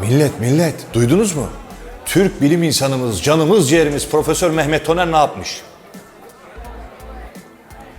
Millet millet duydunuz mu? Türk bilim insanımız, canımız ciğerimiz Profesör Mehmet Toner ne yapmış?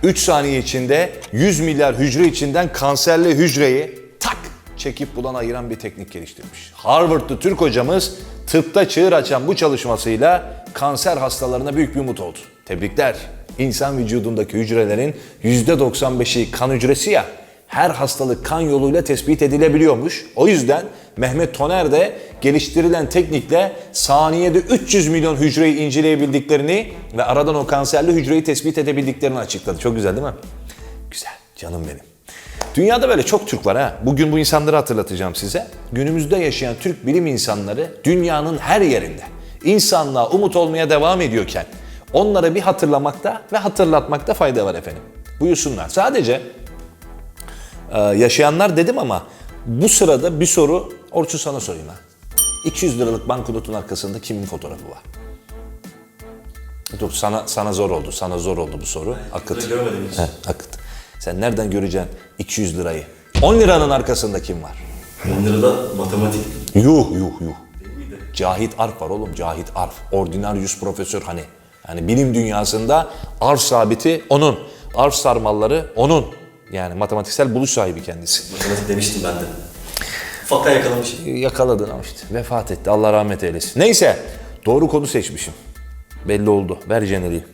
3 saniye içinde 100 milyar hücre içinden kanserli hücreyi tak çekip bulan ayıran bir teknik geliştirmiş. Harvard'lı Türk hocamız tıpta çığır açan bu çalışmasıyla kanser hastalarına büyük bir umut oldu. Tebrikler. İnsan vücudundaki hücrelerin %95'i kan hücresi ya her hastalık kan yoluyla tespit edilebiliyormuş. O yüzden Mehmet Toner de geliştirilen teknikle saniyede 300 milyon hücreyi inceleyebildiklerini ve aradan o kanserli hücreyi tespit edebildiklerini açıkladı. Çok güzel değil mi? Güzel, canım benim. Dünyada böyle çok Türk var ha. Bugün bu insanları hatırlatacağım size. Günümüzde yaşayan Türk bilim insanları dünyanın her yerinde insanlığa umut olmaya devam ediyorken onlara bir hatırlamakta ve hatırlatmakta fayda var efendim. Buyursunlar. Sadece yaşayanlar dedim ama bu sırada bir soru Orçun sana sorayım ha. 200 liralık banknotun arkasında kimin fotoğrafı var? Dur sana sana zor oldu. Sana zor oldu bu soru. Akıt. görmedim hiç. Heh, akıt. Sen nereden göreceksin 200 lirayı? 10 liranın arkasında kim var? 10 lirada matematik. Yuh yuh yuh. Cahit Arf var oğlum Cahit Arf. Ordinarius profesör hani. Yani bilim dünyasında arf sabiti onun. Arf sarmalları onun. Yani matematiksel buluş sahibi kendisi. Matematik demiştim ben de. Faka yakalamışım. Yakaladın ama işte. Vefat etti. Allah rahmet eylesin. Neyse. Doğru konu seçmişim. Belli oldu. Ver jeneriği.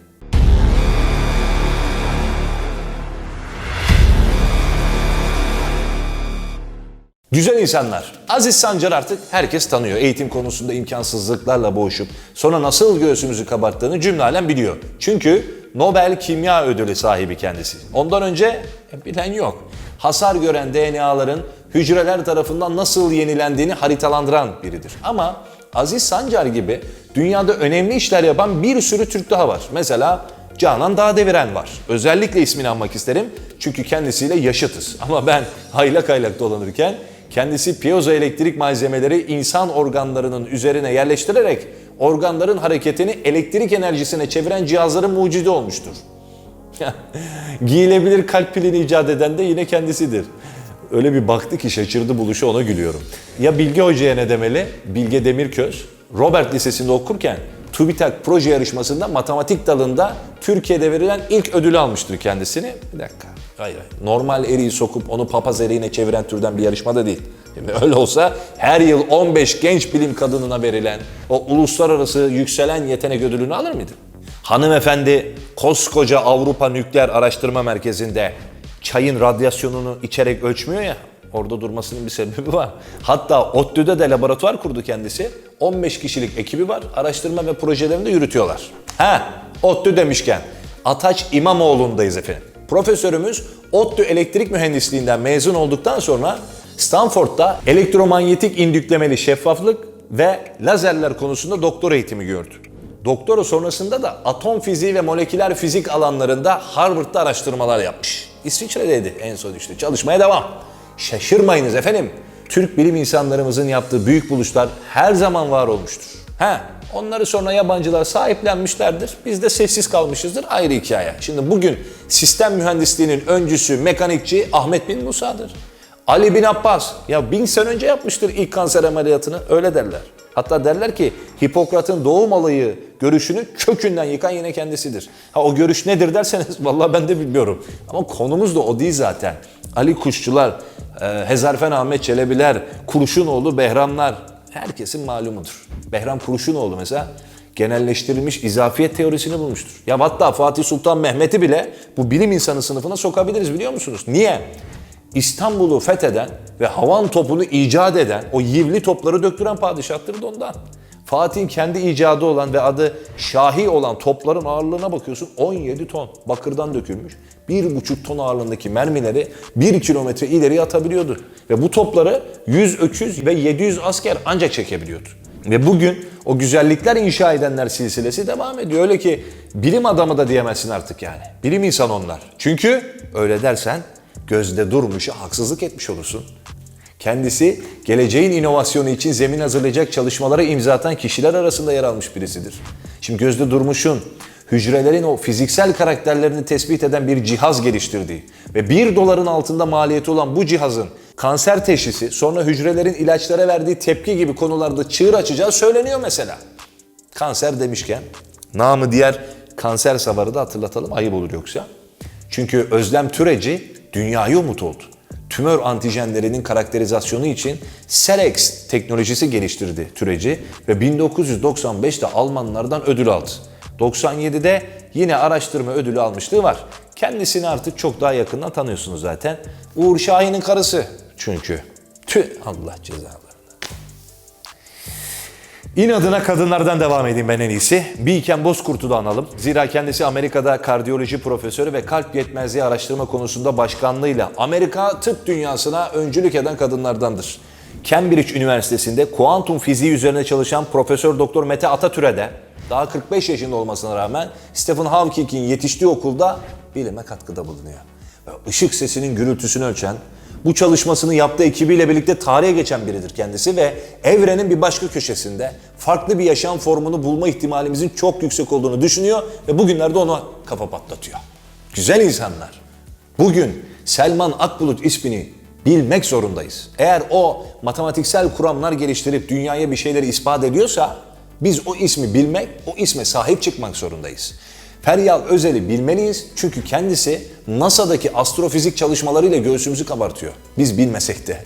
Güzel insanlar. Aziz Sancar artık herkes tanıyor. Eğitim konusunda imkansızlıklarla boğuşup sonra nasıl göğsümüzü kabarttığını cümle biliyor. Çünkü Nobel Kimya Ödülü sahibi kendisi. Ondan önce bilen yok. Hasar gören DNA'ların hücreler tarafından nasıl yenilendiğini haritalandıran biridir. Ama Aziz Sancar gibi dünyada önemli işler yapan bir sürü Türk daha var. Mesela Canan Dağdeviren var. Özellikle ismini anmak isterim çünkü kendisiyle yaşıtız. Ama ben haylak haylak dolanırken kendisi piyozoelektrik malzemeleri insan organlarının üzerine yerleştirerek organların hareketini elektrik enerjisine çeviren cihazların mucidi olmuştur. Giyilebilir kalp pilini icat eden de yine kendisidir. Öyle bir baktı ki şaşırdı buluşu ona gülüyorum. Ya Bilge Hoca'ya ne demeli? Bilge Demirköz, Robert Lisesi'nde okurken TÜBİTAK proje yarışmasında matematik dalında Türkiye'de verilen ilk ödülü almıştır kendisini. Bir dakika. Hayır, hayır. Normal eriği sokup onu papaz eriğine çeviren türden bir yarışmada değil. Şimdi öyle olsa her yıl 15 genç bilim kadınına verilen o uluslararası yükselen yetenek ödülünü alır mıydı? Hanımefendi koskoca Avrupa Nükleer Araştırma Merkezi'nde çayın radyasyonunu içerek ölçmüyor ya. Orada durmasının bir sebebi var. Hatta ODTÜ'de de laboratuvar kurdu kendisi. 15 kişilik ekibi var. Araştırma ve projelerini de yürütüyorlar. Ha, ODTÜ demişken Ataç İmamoğlu'ndayız efendim. Profesörümüz ODTÜ elektrik mühendisliğinden mezun olduktan sonra Stanford'da elektromanyetik indüklemeli şeffaflık ve lazerler konusunda doktor eğitimi gördü. Doktora sonrasında da atom fiziği ve moleküler fizik alanlarında Harvard'da araştırmalar yapmış. İsviçre'deydi en son işte. Çalışmaya devam. Şaşırmayınız efendim. Türk bilim insanlarımızın yaptığı büyük buluşlar her zaman var olmuştur. He, onları sonra yabancılar sahiplenmişlerdir. Biz de sessiz kalmışızdır. Ayrı hikaye. Şimdi bugün sistem mühendisliğinin öncüsü, mekanikçi Ahmet bin Musa'dır. Ali bin Abbas ya bin sene önce yapmıştır ilk kanser ameliyatını öyle derler. Hatta derler ki Hipokrat'ın doğum alayı görüşünü kökünden yıkan yine kendisidir. Ha o görüş nedir derseniz vallahi ben de bilmiyorum. Ama konumuz da o değil zaten. Ali Kuşçular, e, Hezarfen Ahmet Çelebiler, Kurşunoğlu Behramlar herkesin malumudur. Behram Kurşunoğlu mesela genelleştirilmiş izafiyet teorisini bulmuştur. Ya hatta Fatih Sultan Mehmet'i bile bu bilim insanı sınıfına sokabiliriz biliyor musunuz? Niye? İstanbul'u fetheden ve havan topunu icat eden, o yivli topları döktüren padişahtır da ondan. Fatih'in kendi icadı olan ve adı Şahi olan topların ağırlığına bakıyorsun 17 ton bakırdan dökülmüş. 1,5 ton ağırlığındaki mermileri 1 kilometre ileriye atabiliyordu. Ve bu topları 100 öküz ve 700 asker ancak çekebiliyordu. Ve bugün o güzellikler inşa edenler silsilesi devam ediyor. Öyle ki bilim adamı da diyemezsin artık yani. Bilim insan onlar. Çünkü öyle dersen gözde durmuşa haksızlık etmiş olursun. Kendisi geleceğin inovasyonu için zemin hazırlayacak çalışmalara imza atan kişiler arasında yer almış birisidir. Şimdi Gözde Durmuş'un hücrelerin o fiziksel karakterlerini tespit eden bir cihaz geliştirdiği ve 1 doların altında maliyeti olan bu cihazın kanser teşhisi sonra hücrelerin ilaçlara verdiği tepki gibi konularda çığır açacağı söyleniyor mesela. Kanser demişken namı diğer kanser savarı da hatırlatalım ayıp olur yoksa. Çünkü Özlem Türeci dünyaya umut oldu. Tümör antijenlerinin karakterizasyonu için Selex teknolojisi geliştirdi Türeci ve 1995'te Almanlardan ödül aldı. 97'de yine araştırma ödülü almışlığı var. Kendisini artık çok daha yakından tanıyorsunuz zaten. Uğur Şahin'in karısı çünkü. Tüh Allah cezalarını. İnadına kadınlardan devam edeyim ben en iyisi. Bilken Bozkurt'u da analım. Zira kendisi Amerika'da kardiyoloji profesörü ve kalp yetmezliği araştırma konusunda başkanlığıyla Amerika tıp dünyasına öncülük eden kadınlardandır. Cambridge Üniversitesi'nde kuantum fiziği üzerine çalışan Profesör Doktor Mete Atatürk'e de daha 45 yaşında olmasına rağmen Stephen Hawking'in yetiştiği okulda bilime katkıda bulunuyor. Ve ışık sesinin gürültüsünü ölçen, bu çalışmasını yaptığı ekibiyle birlikte tarihe geçen biridir kendisi ve evrenin bir başka köşesinde farklı bir yaşam formunu bulma ihtimalimizin çok yüksek olduğunu düşünüyor ve bugünlerde ona kafa patlatıyor. Güzel insanlar. Bugün Selman Akbulut ismini bilmek zorundayız. Eğer o matematiksel kuramlar geliştirip dünyaya bir şeyleri ispat ediyorsa biz o ismi bilmek, o isme sahip çıkmak zorundayız. Feryal Özel'i bilmeliyiz çünkü kendisi NASA'daki astrofizik çalışmalarıyla göğsümüzü kabartıyor. Biz bilmesek de.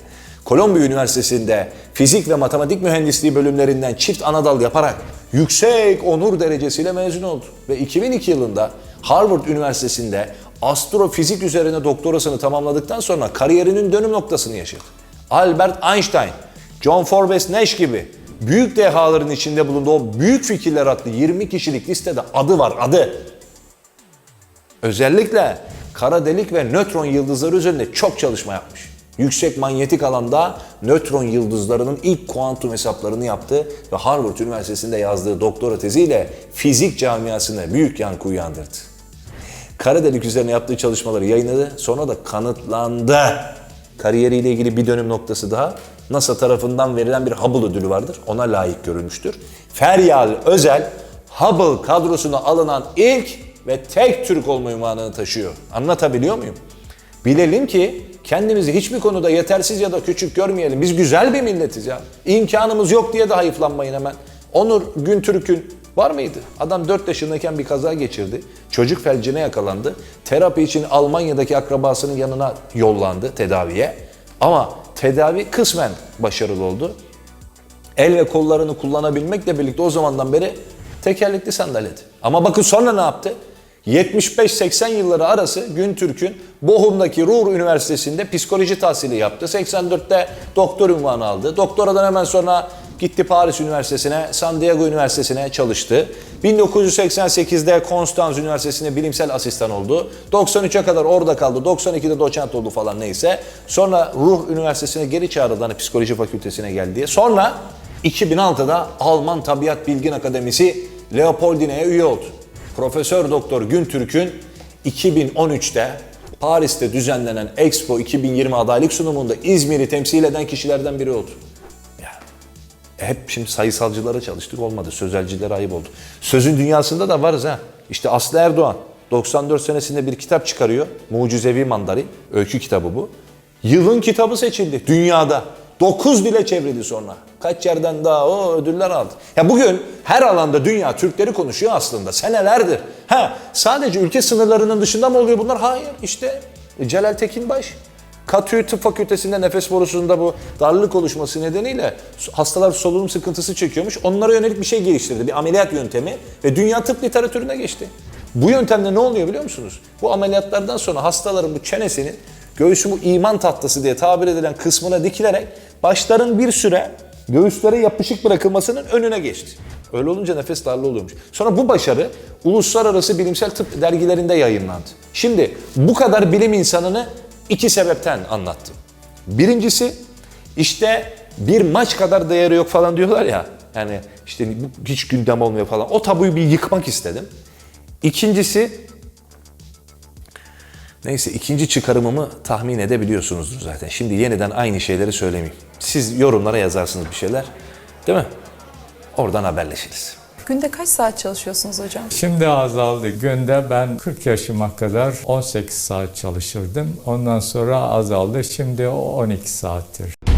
Kolombiya Üniversitesi'nde fizik ve matematik mühendisliği bölümlerinden çift anadal yaparak yüksek onur derecesiyle mezun oldu. Ve 2002 yılında Harvard Üniversitesi'nde astrofizik üzerine doktorasını tamamladıktan sonra kariyerinin dönüm noktasını yaşadı. Albert Einstein, John Forbes Nash gibi büyük dehaların içinde bulunduğu o büyük fikirler adlı 20 kişilik listede adı var adı. Özellikle kara delik ve nötron yıldızları üzerinde çok çalışma yapmış. Yüksek manyetik alanda nötron yıldızlarının ilk kuantum hesaplarını yaptı ve Harvard Üniversitesi'nde yazdığı doktora teziyle fizik camiasına büyük yankı uyandırdı. Kara delik üzerine yaptığı çalışmaları yayınladı. Sonra da kanıtlandı. Kariyeriyle ilgili bir dönüm noktası daha. NASA tarafından verilen bir Hubble ödülü vardır. Ona layık görülmüştür. Feryal Özel, Hubble kadrosuna alınan ilk ve tek Türk olma ünvanını taşıyor. Anlatabiliyor muyum? Bilelim ki kendimizi hiçbir konuda yetersiz ya da küçük görmeyelim. Biz güzel bir milletiz ya. İmkanımız yok diye de hayıflanmayın hemen. Onur Güntürk'ün var mıydı? Adam 4 yaşındayken bir kaza geçirdi. Çocuk felcine yakalandı. Terapi için Almanya'daki akrabasının yanına yollandı tedaviye. Ama tedavi kısmen başarılı oldu. El ve kollarını kullanabilmekle birlikte o zamandan beri tekerlekli sandalyede. Ama bakın sonra ne yaptı? 75-80 yılları arası Güntürk'ün Bochum'daki Ruhr Üniversitesi'nde psikoloji tahsili yaptı. 84'te doktor unvanı aldı. Doktoradan hemen sonra gitti Paris Üniversitesi'ne, San Diego Üniversitesi'ne çalıştı. 1988'de Konstanz Üniversitesi'nde bilimsel asistan oldu. 93'e kadar orada kaldı. 92'de doçent oldu falan neyse. Sonra Ruhr Üniversitesi'ne geri çağrıldı hani psikoloji fakültesine geldi diye. Sonra 2006'da Alman Tabiat Bilgin Akademisi Leopoldine'ye üye oldu. Profesör Doktor Güntürk'ün 2013'te Paris'te düzenlenen Expo 2020 adaylık sunumunda İzmir'i temsil eden kişilerden biri oldu. Hep şimdi sayısalcılara çalıştık olmadı. Sözelcilere ayıp oldu. Sözün dünyasında da varız ha. İşte Aslı Erdoğan 94 senesinde bir kitap çıkarıyor. Mucizevi Mandarin. Öykü kitabı bu. Yılın kitabı seçildi dünyada. 9 dile çevrildi sonra. Kaç yerden daha o ödüller aldı. Ya bugün her alanda dünya Türkleri konuşuyor aslında senelerdir. Ha sadece ülke sınırlarının dışında mı oluyor bunlar? Hayır işte Celal Tekinbaş. Katü Tıp Fakültesi'nde nefes borusunda bu darlık oluşması nedeniyle hastalar solunum sıkıntısı çekiyormuş. Onlara yönelik bir şey geliştirdi. Bir ameliyat yöntemi ve dünya tıp literatürüne geçti. Bu yöntemle ne oluyor biliyor musunuz? Bu ameliyatlardan sonra hastaların bu çenesinin göğsü bu iman tahtası diye tabir edilen kısmına dikilerek başların bir süre göğüslere yapışık bırakılmasının önüne geçti. Öyle olunca nefes darlığı oluyormuş. Sonra bu başarı uluslararası bilimsel tıp dergilerinde yayınlandı. Şimdi bu kadar bilim insanını iki sebepten anlattım. Birincisi işte bir maç kadar değeri yok falan diyorlar ya. Yani işte hiç gündem olmuyor falan. O tabuyu bir yıkmak istedim. İkincisi Neyse ikinci çıkarımımı tahmin edebiliyorsunuzdur zaten. Şimdi yeniden aynı şeyleri söylemeyeyim. Siz yorumlara yazarsınız bir şeyler. Değil mi? Oradan haberleşiriz. Günde kaç saat çalışıyorsunuz hocam? Şimdi azaldı. Günde ben 40 yaşıma kadar 18 saat çalışırdım. Ondan sonra azaldı. Şimdi o 12 saattir.